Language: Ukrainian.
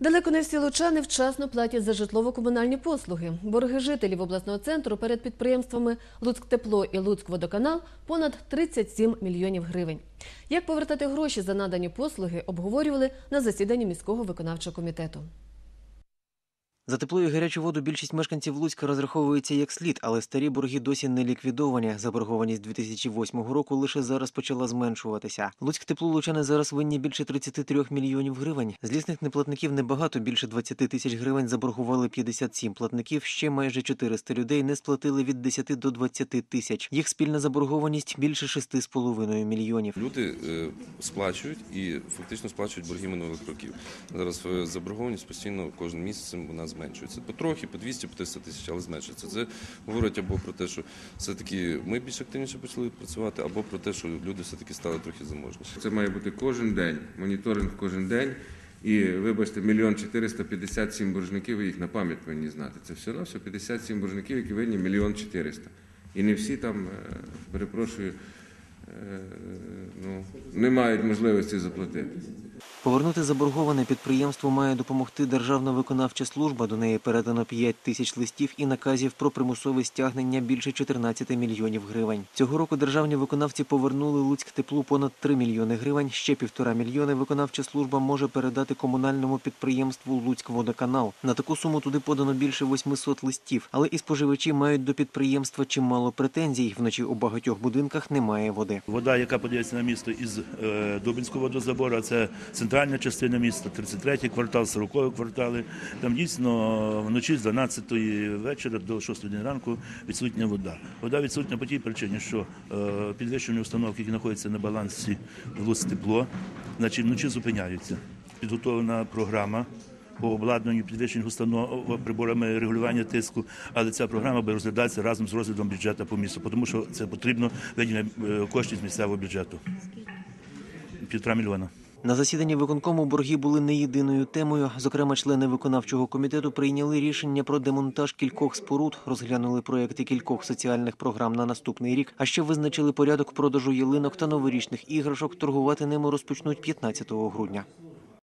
Далеко не всі лучани вчасно платять за житлово-комунальні послуги. Борги жителів обласного центру перед підприємствами «Луцьктепло» і «Луцькводоканал» понад 37 мільйонів гривень. Як повертати гроші за надані послуги, обговорювали на засіданні міського виконавчого комітету. За тепло і гарячу воду більшість мешканців Луцька розраховується як слід, але старі борги досі не ліквідовані. Заборгованість 2008 року лише зараз почала зменшуватися. Луцьк тепло лучани зараз винні більше 33 мільйонів гривень. Злісних неплатників небагато, більше 20 тисяч гривень заборгували 57 платників. Ще майже 400 людей не сплатили від 10 до 20 тисяч. Їх спільна заборгованість більше 6,5 мільйонів. Люди е, сплачують і фактично сплачують борги минулих років. Зараз е, заборгованість постійно кожен місяць вона зменшується. Потрохи, по 200 по 300 тисяч, але зменшується. Це говорить або про те, що все-таки ми більш активніше почали працювати, або про те, що люди все-таки стали трохи заможніші. Це має бути кожен день, моніторинг кожен день. І вибачте, мільйон 457 боржників, ви їх на пам'ять повинні знати. Це все на все 57 боржників, які винні мільйон 400. І не всі там, е, перепрошую, е, ну, не мають можливості заплатити. Повернути заборговане підприємство має допомогти Державна виконавча служба. До неї передано 5 тисяч листів і наказів про примусове стягнення більше 14 мільйонів гривень. Цього року державні виконавці повернули Луцьк теплу понад 3 мільйони гривень. Ще півтора мільйони виконавча служба може передати комунальному підприємству Луцькводоканал. На таку суму туди подано більше 800 листів. Але і споживачі мають до підприємства чимало претензій. Вночі у багатьох будинках немає води. Вода, яка подається на місто із е, Дубинського водозабору, це центральна частина міста, 33-й квартал, 40-й квартали. Там дійсно вночі з 12-ї вечора до 6 години ранку відсутня вода. Вода відсутня по тій причині, що е, підвищені установки, які знаходяться на балансі в тепло, значить вночі зупиняються. Підготовлена програма по обладнанню підвищених установ приборами регулювання тиску, але ця програма буде розглядатися разом з розглядом бюджету по місту, тому що це потрібно виділення е, коштів з місцевого бюджету. Півтора мільйона. На засіданні виконкому борги були не єдиною темою. Зокрема, члени виконавчого комітету прийняли рішення про демонтаж кількох споруд, розглянули проекти кількох соціальних програм на наступний рік. А ще визначили порядок продажу ялинок та новорічних іграшок. Торгувати ними розпочнуть 15 грудня.